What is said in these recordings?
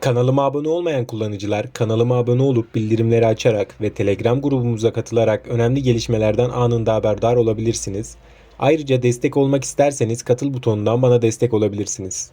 Kanalıma abone olmayan kullanıcılar kanalıma abone olup bildirimleri açarak ve Telegram grubumuza katılarak önemli gelişmelerden anında haberdar olabilirsiniz. Ayrıca destek olmak isterseniz katıl butonundan bana destek olabilirsiniz.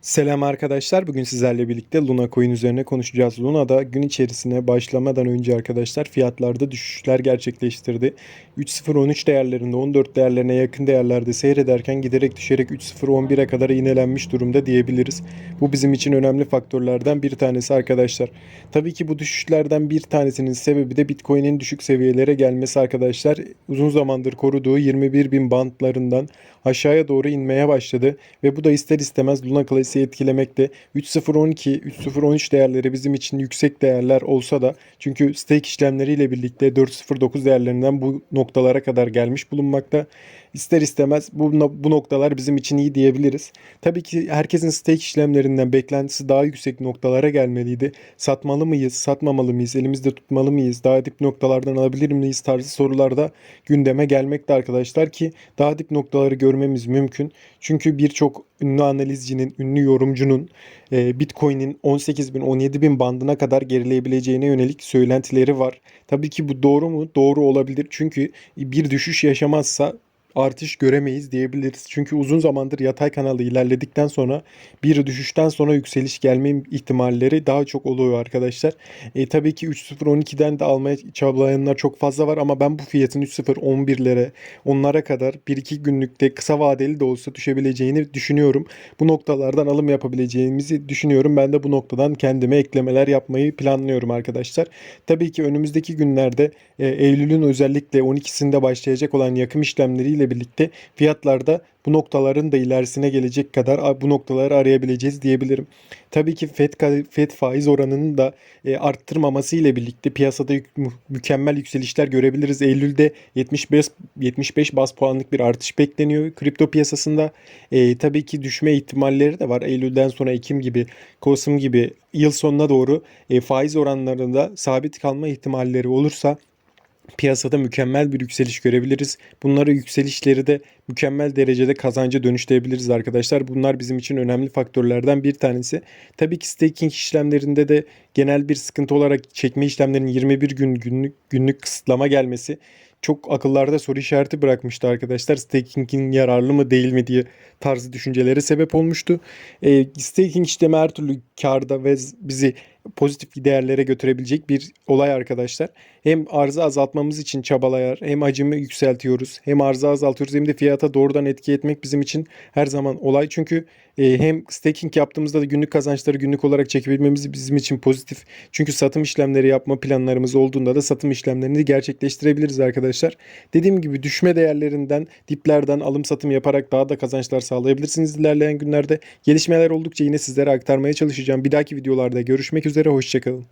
Selam arkadaşlar. Bugün sizlerle birlikte Luna Coin üzerine konuşacağız. Luna'da gün içerisine başlamadan önce arkadaşlar fiyatlarda düşüşler gerçekleştirdi. 3.013 değerlerinde 14 değerlerine yakın değerlerde seyrederken giderek düşerek 3.011'e kadar iğnelenmiş durumda diyebiliriz. Bu bizim için önemli faktörlerden bir tanesi arkadaşlar. Tabii ki bu düşüşlerden bir tanesinin sebebi de Bitcoin'in düşük seviyelere gelmesi arkadaşlar. Uzun zamandır koruduğu 21.000 bantlarından aşağıya doğru inmeye başladı ve bu da ister istemez Luna Classic'i etkilemekte. 3.012, 3.013 değerleri bizim için yüksek değerler olsa da çünkü stake işlemleriyle birlikte 4.09 değerlerinden bu noktalara kadar gelmiş bulunmakta. İster istemez bu, bu noktalar bizim için iyi diyebiliriz. Tabii ki herkesin stake işlemlerinden beklentisi daha yüksek noktalara gelmeliydi. Satmalı mıyız, satmamalı mıyız, elimizde tutmalı mıyız, daha dip noktalardan alabilir miyiz tarzı sorularda gündeme gelmekte arkadaşlar ki daha dip noktaları görmemiz mümkün. Çünkü birçok ünlü analizcinin, ünlü yorumcunun e, Bitcoin'in 18 bin, 17 bin bandına kadar gerileyebileceğine yönelik söylentileri var. Tabii ki bu doğru mu? Doğru olabilir. Çünkü bir düşüş yaşamazsa artış göremeyiz diyebiliriz. Çünkü uzun zamandır yatay kanalı ilerledikten sonra bir düşüşten sonra yükseliş gelme ihtimalleri daha çok oluyor arkadaşlar. E, tabii ki 3.012'den de almaya çabalayanlar çok fazla var ama ben bu fiyatın 3.011'lere onlara kadar 1-2 günlükte kısa vadeli de olsa düşebileceğini düşünüyorum. Bu noktalardan alım yapabileceğimizi düşünüyorum. Ben de bu noktadan kendime eklemeler yapmayı planlıyorum arkadaşlar. Tabii ki önümüzdeki günlerde e, Eylül'ün özellikle 12'sinde başlayacak olan yakım işlemleriyle birlikte fiyatlarda bu noktaların da ilerisine gelecek kadar bu noktaları arayabileceğiz diyebilirim. Tabii ki FED, FED faiz oranının da e, arttırmaması ile birlikte piyasada mükemmel yükselişler görebiliriz. Eylül'de 75 75 bas puanlık bir artış bekleniyor kripto piyasasında. E, tabii ki düşme ihtimalleri de var. Eylül'den sonra Ekim gibi, Kasım gibi yıl sonuna doğru e, faiz oranlarında sabit kalma ihtimalleri olursa piyasada mükemmel bir yükseliş görebiliriz. Bunları yükselişleri de mükemmel derecede kazanca dönüştürebiliriz arkadaşlar. Bunlar bizim için önemli faktörlerden bir tanesi. Tabii ki staking işlemlerinde de genel bir sıkıntı olarak çekme işlemlerinin 21 gün günlük, günlük kısıtlama gelmesi çok akıllarda soru işareti bırakmıştı arkadaşlar. Staking'in yararlı mı değil mi diye tarzı düşüncelere sebep olmuştu. E, staking işlemi her türlü karda ve bizi pozitif değerlere götürebilecek bir olay arkadaşlar. Hem arzı azaltmamız için çabalayar, hem hacimi yükseltiyoruz, hem arzı azaltıyoruz hem de fiyata doğrudan etki etmek bizim için her zaman olay. Çünkü e, hem staking yaptığımızda da günlük kazançları günlük olarak çekebilmemiz bizim için pozitif. Çünkü satım işlemleri yapma planlarımız olduğunda da satım işlemlerini gerçekleştirebiliriz arkadaşlar. Dediğim gibi düşme değerlerinden, diplerden alım satım yaparak daha da kazançlar sağlayabilirsiniz ilerleyen günlerde. Gelişmeler oldukça yine sizlere aktarmaya çalışacağım. Bir dahaki videolarda görüşmek üzere, hoşçakalın.